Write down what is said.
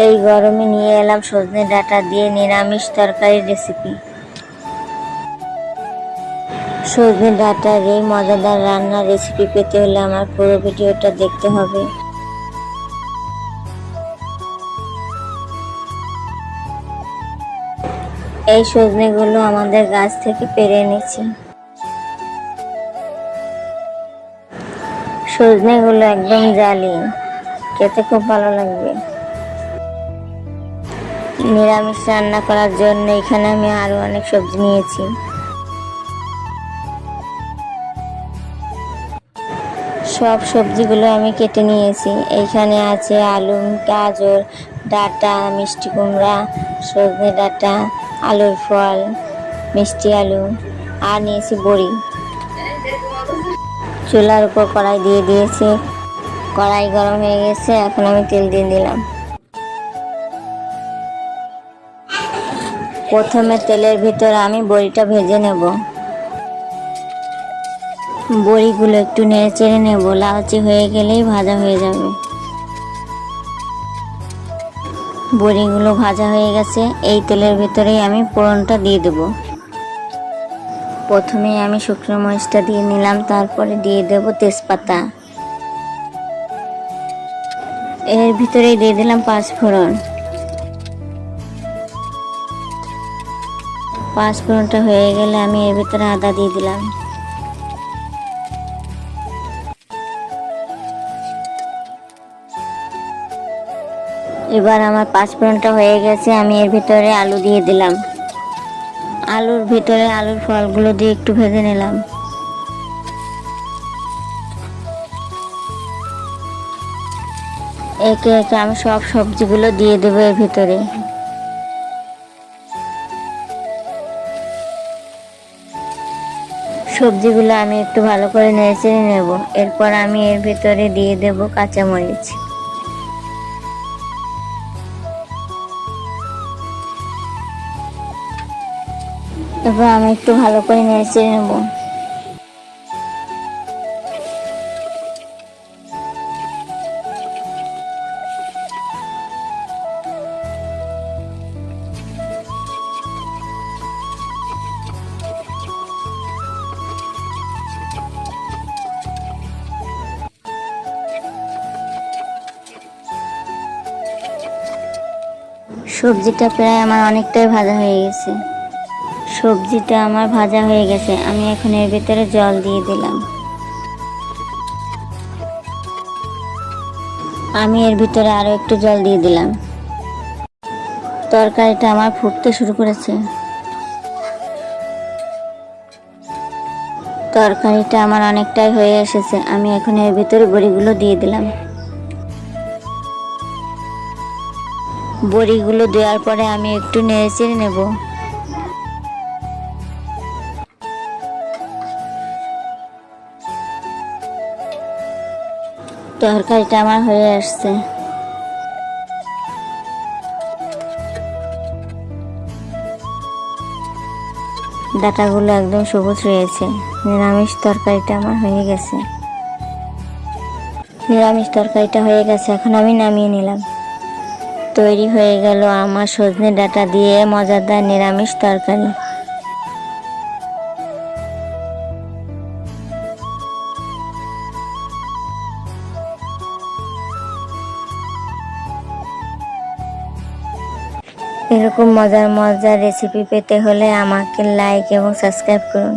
এই গরমে নিয়ে এলাম সজনে ডাটা দিয়ে নিরামিষ তরকারির রেসিপি সজনে ডাঁটার এই মজাদার রান্নার রেসিপি পেতে হলে আমার পুরো ভিডিওটা দেখতে হবে। এই সজনেগুলো আমাদের গাছ থেকে পেরে এনেছি। সজনেগুলো একদম জালি, খেতে খুব ভালো লাগবে। নিরামিষ রান্না করার জন্য এখানে আমি আরও অনেক সবজি নিয়েছি। সব সবজিগুলো আমি কেটে নিয়েছি। এইখানে আছে আলু, গাজর, ডাঁটা, মিষ্টি কুমড়া, সজনে ডাঁটা, আলুর ফল, মিষ্টি আলু, আর নিয়েছি বড়ি। চুলার উপর কড়াই দিয়ে দিয়েছি। কড়াই গরম হয়ে গেছে, এখন আমি তেল দিয়ে দিলাম। প্রথমে তেলের ভিতরে আমি বড়িটা ভেজে নেব। বড়িগুলো একটু নেড়ে চেড়ে নেব, লালচে হয়ে গেলেই ভাজা হয়ে যাবে। বড়িগুলো ভাজা হয়ে গেছে, এই তেলের ভিতরেই আমি ফোড়নটা দিয়ে দেব। প্রথমে আমি শুকনো মরিচটা দিয়ে নিলাম, তারপরে দিয়ে দেব তেজপাতা। এর ভিতরেই দিয়ে দিলাম পাঁচ ফোড়ন। পাঁচ ফোড়নটা হয়ে গেলে আমি এর ভিতরে আদা দিয়ে দিলাম। এবার আমার পাঁচ ফোড়নটা হয়ে গেছে, আমি এর ভিতরে আলু দিয়ে দিলাম। আলুর ভিতরে আলুর ফলগুলো দিয়ে একটু ভেজে নিলাম। একে একে আমি সব সবজিগুলো দিয়ে দেবো এর ভিতরে। সবজিগুলো আমি একটু ভালো করে নেড়েচেড়ে নেব। এরপর আমি এর ভেতরে দিয়ে দেব কাঁচামরিচ। এরপর আমি একটু ভালো করে নেড়েচেড়ে নেব। সবজিটা প্রায় আমার অনেকটাই ভাজা হয়ে গেছে। সবজিটা আমার ভাজা হয়ে গেছে। আমি এখন এর ভিতরে জল দিয়ে দিলাম। আমি এর ভিতরে আরও একটু জল দিয়ে দিলাম। তরকারিটা আমার ফুটতে শুরু করেছে। তরকারিটা আমার অনেকটাই হয়ে এসেছে। আমি এখন এর ভিতরে বড়িগুলো দিয়ে দিলাম। বড়িগুলো দেওয়ার পরে আমি একটু নেড়ে চেড়ে নেব। তরকারিটা আমার হয়ে আসছে। ডাটাগুলো একদম সবুজ রয়েছে। নিরামিষ তরকারিটা আমার হয়ে গেছে। নিরামিষ তরকারিটা হয়ে গেছে, এখন আমি নামিয়ে নিলাম। তৈরি হয়ে গেল আমার সজনে ডাটা দিয়ে মজাদার নিরামিষ তরকারি। এরকম মজার মজার রেসিপি পেতে হলে আমাকে লাইক এবং সাবস্ক্রাইব করুন।